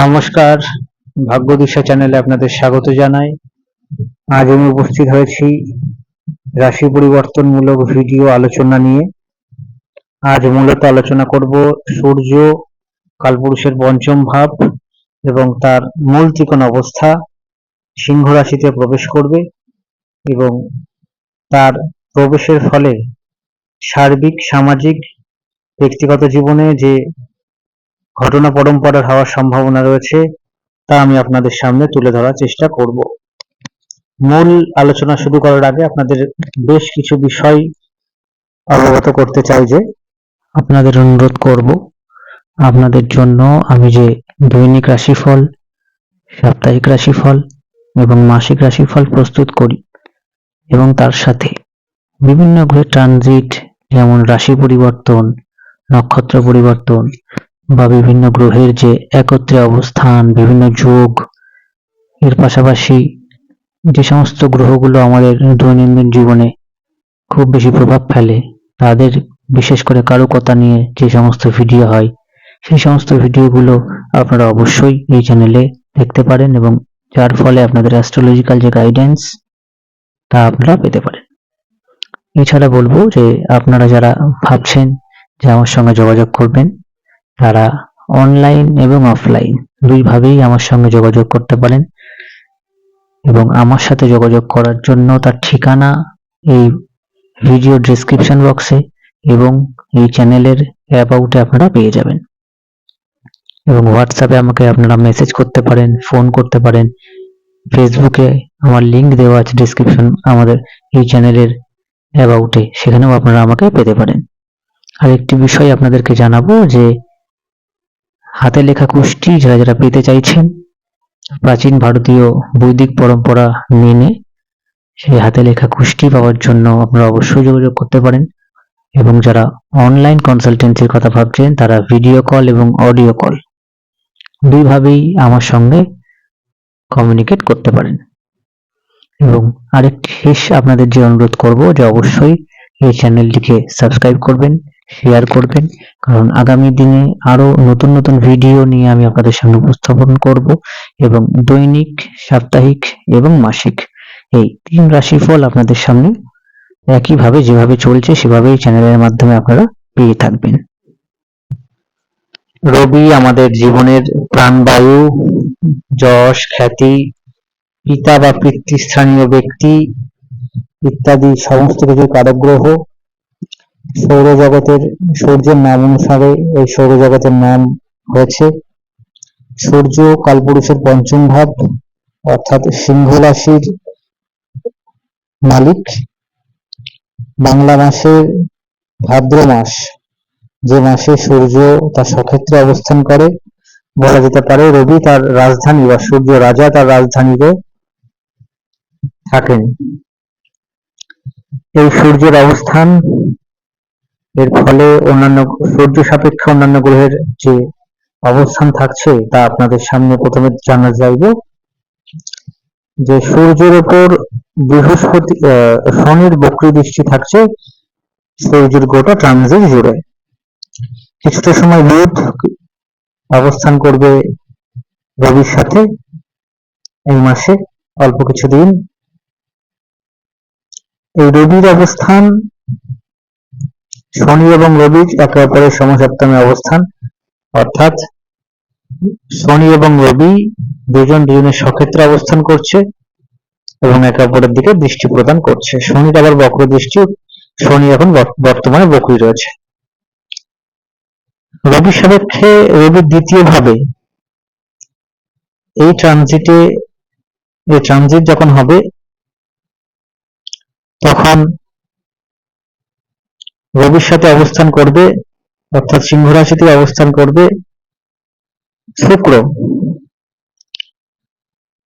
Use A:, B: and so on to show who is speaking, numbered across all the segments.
A: নমস্কার ভাগ্য দিশা চ্যানেলে আপনাদের স্বাগত জানাই। আজ আমি উপস্থিত হয়েছি রাশি পরিবর্তনমূলক ভিডিও আলোচনা নিয়ে। আজ মূলত আলোচনা করব সূর্য, কালপুরুষের পঞ্চম ভাব এবং তার মূল ত্রিকোণ অবস্থা। সিংহ রাশিতে প্রবেশ করবে এবং তার প্রবেশের ফলে সার্বিক, সামাজিক, ব্যক্তিগত জীবনে যে ঘটনা পরম্পরার হওয়ার সম্ভাবনা রয়েছে, তা আমি আপনাদের সামনে তুলে ধরার চেষ্টা করব। মূল আলোচনা শুরু করার আগে আপনাদের বেশ কিছু বিষয় অবগত করতে চাই যে, আপনাদের অনুরোধ করব, আপনাদের জন্য আমি যে দৈনিক রাশিফল, সাপ্তাহিক রাশিফল এবং মাসিক রাশিফল প্রস্তুত করি এবং তার সাথে বিভিন্ন গ্রহের ট্রানজিট যেমন রাশি পরিবর্তন, নক্ষত্র পরিবর্তন বা বিভিন্ন গ্রহের যে একত্রে অবস্থান, বিভিন্ন যোগ, এর পাশাপাশি যে সমস্ত গ্রহগুলো আমাদের দৈনন্দিন জীবনে খুব বেশি প্রভাব ফেলে, তাদের বিশেষ করে কারুকতা নিয়ে যে সমস্ত ভিডিও হয়, সেই সমস্ত ভিডিওগুলো আপনারা অবশ্যই এই চ্যানেলে দেখতে পারেন এবং যার ফলে আপনাদের অ্যাস্ট্রোলজিক্যাল যে গাইডেন্স তা আপনারা পেতে পারেন। এছাড়া বলব যে আপনারা যারা ভাবছেন যে আমার সঙ্গে যোগাযোগ করবেন তারা অনলাইন এবং অফলাইন দুইভাবেই আমার সঙ্গে যোগাযোগ করতে পারেন এবং আমার সাথে যোগাযোগ করার জন্য তার ঠিকানা এই ভিডিও ডেসক্রিপশন বক্সে এবং এই চ্যানেলের অ্যাবাউটে আপনারা পেয়ে যাবেন। এবং হোয়াটসঅ্যাপে আমাকে আপনারা মেসেজ করতে পারেন ফোন করতে পারেন ফেসবুকে আমার লিংক দেওয়া আছে ডেসক্রিপশন আমাদের এই চ্যানেলের অ্যাবাউটে সেখানেও আপনারা আমাকে পেতে পারেন। আর একটি বিষয় আপনাদেরকে জানাব যে হাতে লেখা কুষ্টি যারা যারা পেতে চাইছেন, প্রাচীন ভারতীয় বৈদিক পরম্পরা মেনে সেই হাতে লেখা কুষ্টি পাওয়ার জন্য আপনারা অবশ্যই যোগাযোগ করতে পারেন। এবং যারা অনলাইন কনসালটেন্সির কথা ভাবছেন, তারা ভিডিও কল এবং অডিও কল দুইভাবেই আমার সঙ্গে কমিউনিকেট করতে পারেন। এবং আরেকটি শেষ আপনাদের যে অনুরোধ করব, যে অবশ্যই এই চ্যানেলটিকে সাবস্ক্রাইব করবেন। শেয়ার করবেন। কারণ আগামী দিনে আরও নতুন নতুন ভিডিও নিয়ে আমি আপনাদের সামনে উপস্থাপন করব এবং দৈনিক, সাপ্তাহিক এবং মাসিক এই তিন রাশিফল আপনাদের সামনে একইভাবে যেভাবে চলছে সেভাবেই চ্যানেলের মাধ্যমে আপনারা পেয়ে থাকবেন। রবি, আমাদের জীবনের প্রাণবায়ু, যশ, খ্যাতি, পিতা বা পিতৃস্থানীয় ব্যক্তি ইত্যাদি সমস্ত কিছু কারক গ্রহ সৌরজগতের সূর্যের নাম অনুসারে এই সৌরজগতের নাম হয়েছে সূর্য কালপুরুষের পঞ্চম ভাব, অর্থাৎ সিংহ রাশির মালিক। বাংলা মাসের ভাদ্র মাস, যে মাসে সূর্য তার সক্ষেত্রে অবস্থান করে, বলা যেতে পারে রবি তার রাজধানী বা সূর্য রাজা তার রাজধানীতে থাকেন। এই সূর্যের অবস্থান এর ফলে অন্যান্য সূর্য সাপেক্ষে অন্যান্য গ্রহের যে অবস্থান থাকছে তা আপনাদের সামনে প্রথমে জানা যাইবে যে সূর্যের উপর বৃহস্পতি শনির বক্রী দৃষ্টি থাকছে, সূর্যের গোটা ট্রানজিট জুড়ে। কিছুটা সময় বুধ অবস্থান করবে রবির সাথে এই মাসে, অল্প কিছুদিন। এই রবির অবস্থান শনি এবং রবি একে অপরের সমসপ্তমে অবস্থান। অর্থাৎ শনি এবং রবি দুজন দুজনের সক্ষেত্রে অবস্থান করছে এবং একে অপরের দিকে দৃষ্টি প্রদান করছে। শনির আবার বক্র দৃষ্টি শনি এখন বর্তমানে বকরি রয়েছে। রবি সাপেক্ষে রবির দ্বিতীয় ভাবে এই ট্রানজিটে এই ট্রানজিট যখন হবে, তখন রবির সাথে অবস্থান করবে, অর্থাৎ সিংহ রাশিতে অবস্থান করবে শুক্র।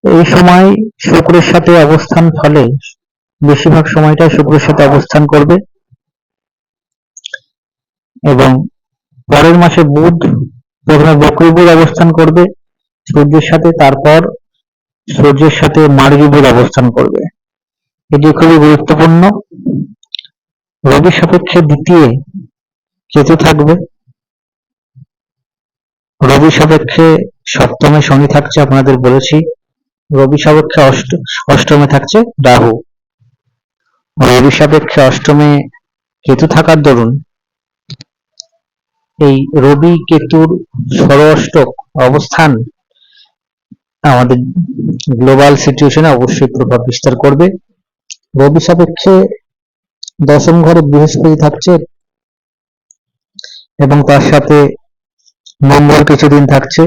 A: এই সময় শুক্রের সাথে অবস্থান ফলে বেশিরভাগ সময়টা শুক্রের সাথে অবস্থান করবে এবং পরের মাসে বুধ প্রথমে বক্রী বুধ অবস্থান করবে সূর্যের সাথে, তারপর সূর্যের সাথে মার্গী অবস্থান করবে। এটি খুবই গুরুত্বপূর্ণ। রবি সাপেক্ষে দ্বিতীয় কেতু থাকবে? রবি সাপেক্ষে সপ্তমে শনি থাকছে, আপনাদের বলেছি। রবি সাপেক্ষে অষ্ট, অষ্টমে থাকছে রাহু। রবি সাপেক্ষে অষ্টমে কেতু থাকার দরুন, এই রবি কেতুর ষড়অষ্টক অবস্থান আমাদের গ্লোবাল সিচুয়েশনে অবশ্যই প্রভাব বিস্তার করবে। রবি সাপেক্ষে দশম ঘরে বৃহস্পতি থাকছে এবং তার সাথে মঙ্গল কিছুদিন থাকছে।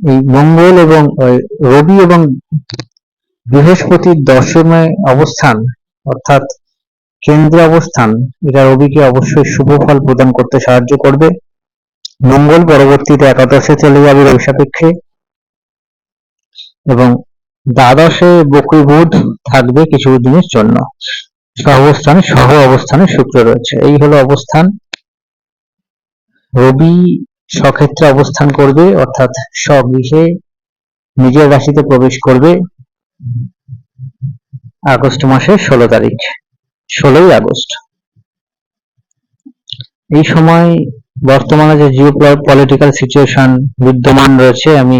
A: এই মঙ্গল এবং রবি এবং বৃহস্পতির দশমে অবস্থান, অর্থাৎ কেন্দ্রে অবস্থান এটা রবিকে অবশ্যই শুভ ফল প্রদান করতে সাহায্য করবে। মঙ্গল পরবর্তীতে একাদশে চলে যাবে রবি সাপেক্ষে। এবং দ্বাদশে বকরি বুধ থাকবে কিছু দিনের জন্য। সহ অবস্থানে সহ অবস্থানে শুক্র রয়েছে। এই হলো অবস্থান। রবি সক্ষেত্রে অবস্থান করবে, অর্থাৎ স্বগৃহে নিজের রাশিতে প্রবেশ করবে আগস্ট মাসের ষোলো তারিখ, ষোলোই আগস্ট। এই সময় বর্তমানে যে জিও পলিটিক্যাল সিচুয়েশন বিদ্যমান রয়েছে, আমি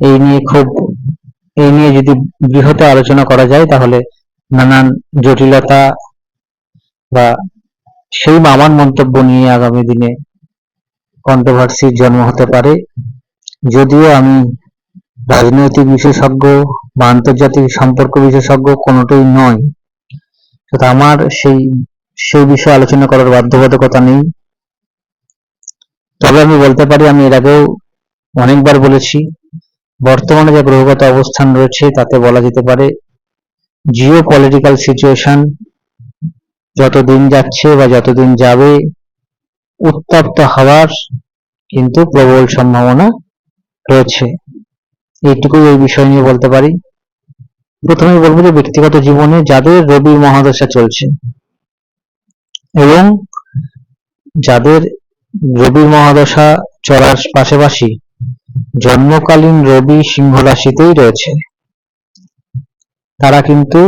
A: এই নিয়ে খুব, এই নিয়ে যদি বৃহৎ আলোচনা করা যায়, তাহলে নানান জটিলতা বা সেই আমার মন্তব্য নিয়ে আগামী দিনে কন্ট্রোভার্সির জন্ম হতে পারে। যদিও আমি রাজনৈতিক বিশেষজ্ঞ বা আন্তর্জাতিক সম্পর্ক বিশেষজ্ঞ কোনোটাই নয় আমার সেই সেই বিষয়ে আলোচনা করার বাধ্যবাধকতা নেই। তবে আমি বলতে পারি, আমি এর আগেও অনেকবার বলেছি, বর্তমানে যে গ্রহগত অবস্থান রয়েছে তাতে বলা যেতে পারে জিও পলিটিক্যাল সিচুয়েশন যত দিন যাচ্ছে বা যতদিন যাবে উত্তপ্ত হওয়ার কিন্তু প্রবল সম্ভাবনা রয়েছে। এইটুকুই এই বিষয় নিয়ে বলতে পারি। প্রথমে বলব যে ব্যক্তিগত জীবনে যাদের রবি মহাদশা চলছে এবং যাদের রবি মহাদশা চলার পাশাপাশি জন্মকালীন রবি সিংহ রাশিতেই রয়েছে তারা কিন্তু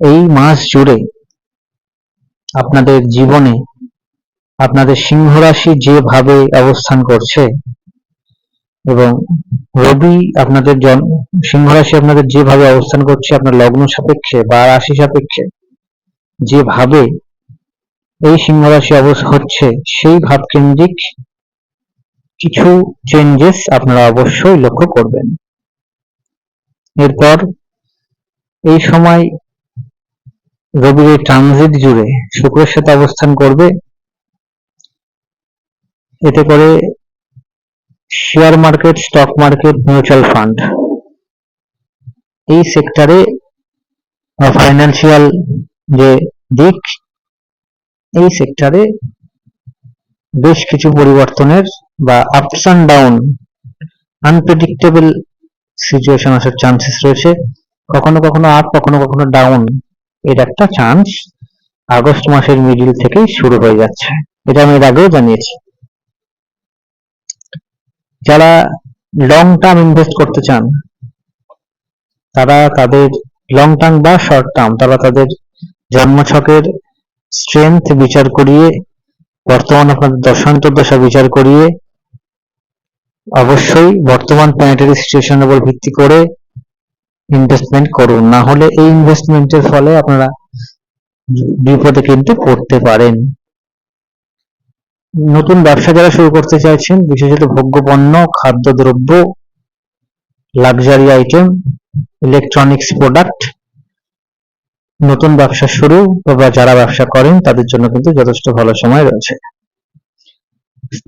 A: এই মাস জুড়ে আপনাদের জীবনে, আপনাদের সিংহ রাশি যেভাবে অবস্থান করছে এবং রবি আপনাদের সিংহ রাশি আপনাদের যেভাবে অবস্থান করছে, আপনার লগ্ন সাপেক্ষে বা রাশি সাপেক্ষে যেভাবে এই সিংহ রাশি অবস্থা হচ্ছে, সেই ভাব কেন্দ্রিক কিছু চেঞ্জেস আপনারা অবশ্যই লক্ষ্য করবেন। এরপর এই সময় রবির ট্রানজিট জুড়ে শুক্রের সাথে অবস্থান করবে। এতে করে share market stock market mutual fund এই সেক্টরে ফাইন্যান্সিয়াল যে দিক, এই সেক্টরে বেশ কিছু পরিবর্তনের বা ups and down unpredictable situation আসার চান্সেস রয়েছে। কখনো কখনো আপ কখনো কখনো ডাউন এর একটা চান্স আগস্ট মাসের মিডিল থেকেই শুরু হয়ে যাচ্ছে। এটা আমি এর আগেও জানিয়েছি। যারা লং টার্ম ইনভেস্ট করতে চান, তারা তাদের লং টার্ম বা শর্ট টার্ম তারা তাদের জন্মছকের স্ট্রেংথ বিচার করিয়ে, বর্তমান আপনাদের দশান্তর দশা বিচার করিয়ে, অবশ্যই বর্তমান প্ল্যানেটারি সিচুয়েশনের উপর ভিত্তি করে ইনভেস্টমেন্ট করুন। না হলে এই ইনভেস্টমেন্টের ফলে আপনারা বিপদে কিন্তু পড়তে পারেন। নতুন ব্যবসা যারা শুরু করতে চাইছেন, বিশেষত ভোগ্যপণ্য খাদ্যদ্রব্য লাক্সারি আইটেম ইলেকট্রনিক্স প্রোডাক্ট নতুন ব্যবসা শুরু বা যারা ব্যবসা করেন, তাদের জন্য কিন্তু যথেষ্ট ভালো সময় রয়েছে।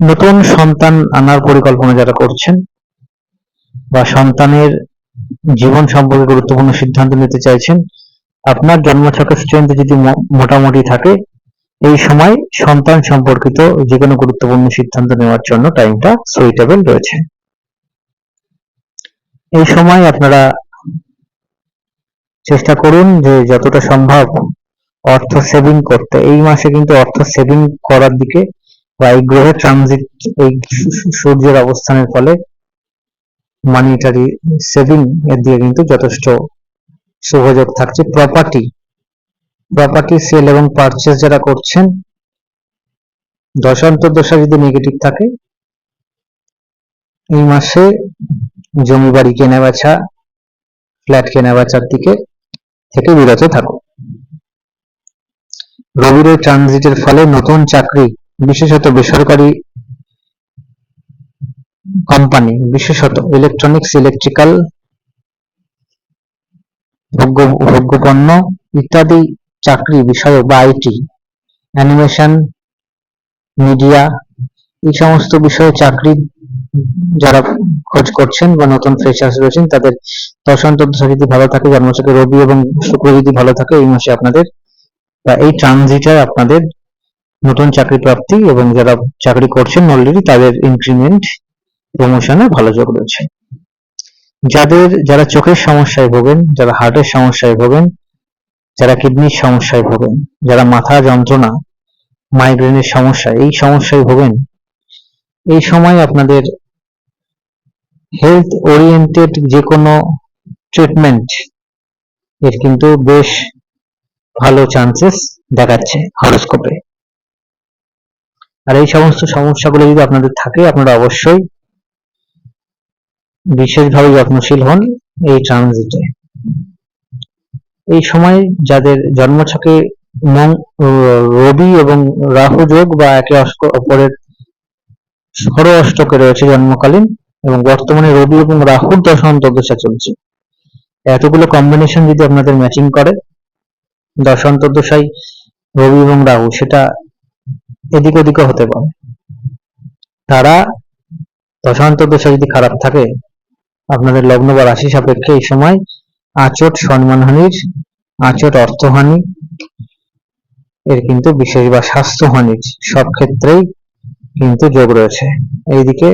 A: নতুন সন্তান আনার পরিকল্পনা যারা করছেন বা সন্তানের জীবন সম্পর্কে গুরুত্বপূর্ণ সিদ্ধান্ত নিতে চাইছেন, আপনার জন্মছকের স্ট্রেংথ যদি মোটামুটি থাকে, এই সময় সন্তান সম্পর্কিত যে কোনো গুরুত্বপূর্ণ সিদ্ধান্ত নেওয়ার জন্য টাইমটা সুইটেবল রয়েছে। এই সময় আপনারা চেষ্টা করুন যে যতটা সম্ভব অর্থ সেভিং করতে। এই মাসে কিন্তু অর্থ সেভিং করার দিকে বা এই গ্রহের ট্রানজিট এই সূর্যের অবস্থানের ফলে মানিটারি সেভিং এর দিকে কিন্তু যথেষ্ট সুযোগ থাকছে। প্রপার্টি প্রপার্টি সেল এবং পারচেস যারা করছেন দশান্তর দশা যদি নেগেটিভ থাকে, এই মাসে জমি বাড়ি কেনা বেচা ফ্ল্যাট কেনা বেচার দিকে থেকে বিরত থাকো রবির ট্রানজিটের ফলে নতুন চাকরি, বিশেষত বেসরকারি কোম্পানি, বিশেষত ইলেকট্রনিক্স ইলেকট্রিক্যাল ভোগ্য ভোগ্যপণ্য ইত্যাদি চাকরি বিষয়ক বা আইটি অ্যানিমেশন মিডিয়া এই সমস্ত বিষয়ে চাকরি যারা খোঁজ করছেন বা নতুন ফ্রেশার্স রয়েছেন, তাদের দশা যদি ভালো থাকে, জন্মছকে রবি এবং শুক্র যদি ভালো থাকে, এই মাসে আপনাদের বা এই ট্রানজিটে আপনাদের নতুন চাকরি প্রাপ্তি এবং যারা চাকরি করছেন অলরেডি তাদের ইনক্রিমেন্ট প্রমোশনে ভালো যোগ রয়েছে। যাদের, যারা চোখের সমস্যায় ভোগেন, যারা হার্টের সমস্যায় ভোগেন, যারা কিডনির সমস্যায় ভোগেন, যারা মাথা যন্ত্রণা, মাইগ্রেনের সমস্যা, এই সমস্যায় ভোগেন, এই সময় আপনাদের হেলথ ওরিয়েন্টেড যে কোনো ট্রিটমেন্ট এর কিন্তু বেশ ভালো চান্সেস দেখাচ্ছে হরোস্কোপে আর এই সমস্ত সমস্যাগুলো যদি আপনাদের থাকে, আপনারা অবশ্যই বিশেষভাবে যত্নশীল হন এই ট্রানজিটে। এই সময় যাদের জন্মছকে রবি এবং রাহু যোগ বা একে অপরের ষড় অষ্টকে রয়েছে জন্মকালীন এবং বর্তমানে রবি এবং রাহুর দশা অন্তর্দশা চলছে। এতগুলো কম্বিনেশন যদি আপনাদের ম্যাচিং করে দশা অন্তর্দশায় রবি এবং রাহু, সেটা এদিক ওদিকও হতে পারে। তারা দশা অন্তর্দশা যদি খারাপ থাকে আপনাদের লগ্ন বা রাশি সাপেক্ষে এই সময় আচট সম্মানহানির আচট অর্থহানি, এর কিন্তু বিশেষ বা স্বাস্থ্যহানির সব ক্ষেত্রেই কিন্তু যোগ রয়েছে। এইদিকে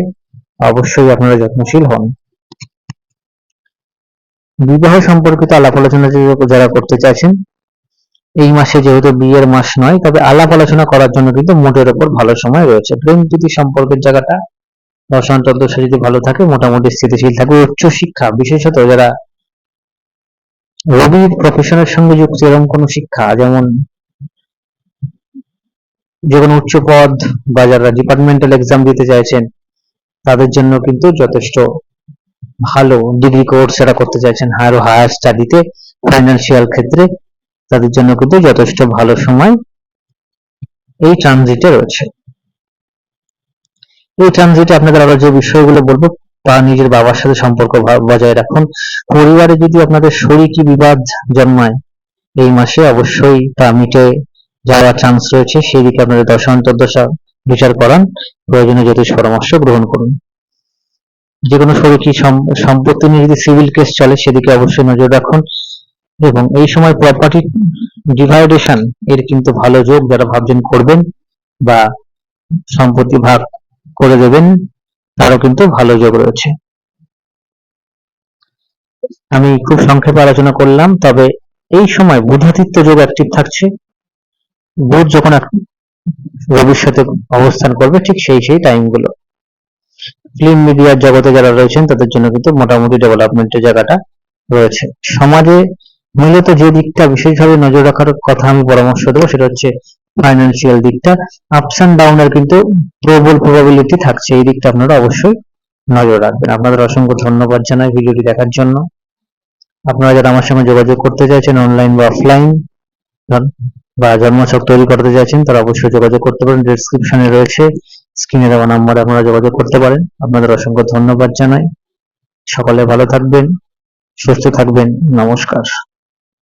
A: অবশ্যই আপনারা যত্নশীল হন। বিবাহ সম্পর্কিত আলাপ আলোচনা যারা করতে চাইছেন, এই মাসে যেহেতু বিয়ের মাস নয়, তবে আলাপ আলোচনা করার জন্য কিন্তু মোটের ওপর ভালো সময় রয়েছে। প্রেম প্রীতি সম্পর্কের জায়গাটা দশান্তর দশা যদি ভালো থাকে, মোটামুটি স্থিতিশীল থাকবে উচ্চ শিক্ষা, বিশেষত যারা রবির প্রফেশনের সঙ্গে যুক্ত, এরকম কোনো শিক্ষা, যেমন যে কোনো উচ্চ পদ বা যারা ডিপার্টমেন্টাল এক্সাম দিতে চাইছেন, তাদের জন্য কিন্তু যথেষ্ট ভালো ডিগ্রি কোর্স যারা করতে চাইছেন আরও হায়ার স্টাডিতে ফাইন্যান্সিয়াল ক্ষেত্রে, তাদের জন্য কিন্তু যথেষ্ট ভালো সময় এই ট্রানজিটে রয়েছে। এই ট্রানজিটে আপনাদের আরও যে বিষয়গুলো বলব, তা নিজের বাবার সাথে সম্পর্ক বজায় রাখুন। পরিবারে যদি আপনাদের শরিকি বিবাদ জন্মায়, এই মাসে অবশ্যই তা মিটে যাওয়ার চান্স রয়েছে। সেই দিকে আপনাদের দশা অন্তর্দশা বিচার করান। প্রয়োজনে জ্যোতিষ পরামর্শ গ্রহণ করুন। যে কোনো সম- সম্পত্তি নিয়ে যদি সিভিল কেস চলে, সেদিকে অবশ্যই নজর রাখুন। এবং এই সময় প্রপার্টি ডিভাইডেশন এর কিন্তু ভালো যোগ যারা ভাবছেন করবেন বা সম্পত্তি ভাগ করে দেবেন তারও কিন্তু ভালো যোগ রয়েছে। আমি খুব সংক্ষেপে আলোচনা করলাম তবে এই সময় বুধাদিত্য যোগ অ্যাক্টিভ থাকছে। বুধ যখন রবির সাথে অবস্থান করবে ঠিক সেই সেই টাইমগুলো ফিল্ম মিডিয়ার জগতে যারা রয়েছেন তাদের জন্য কিন্তু মোটামুটি ডেভেলপমেন্টের জায়গাটা রয়েছে। সমাজে মূলত যে দিকটা বিশেষভাবে নজর রাখার কথা আমি পরামর্শ দেবো সেটা হচ্ছে ফাইন্যান্সিয়াল দিকটা আপস অ্যান্ড ডাউনের কিন্তু প্রবল প্রবাবিলিটি থাকছে। এই দিকটা আপনারা অবশ্যই নজর রাখবেন। আপনাদের অসংখ্য ধন্যবাদ জানাই ভিডিওটি দেখার জন্য। আপনারা যারা আমার সঙ্গে যোগাযোগ করতে চাইছেন অনলাইন বা অফলাইন বা জন্মছক তৈরি করতে চাইছেন, তারা অবশ্যই যোগাযোগ করতে পারেন। ডেসক্রিপশনে রয়েছে স্ক্রিনে দেওয়া নাম্বারে আপনারা যোগাযোগ করতে পারেন। আপনাদের অসংখ্য ধন্যবাদ জানাই। সকলে ভালো থাকবেন, সুস্থ থাকবেন। নমস্কার।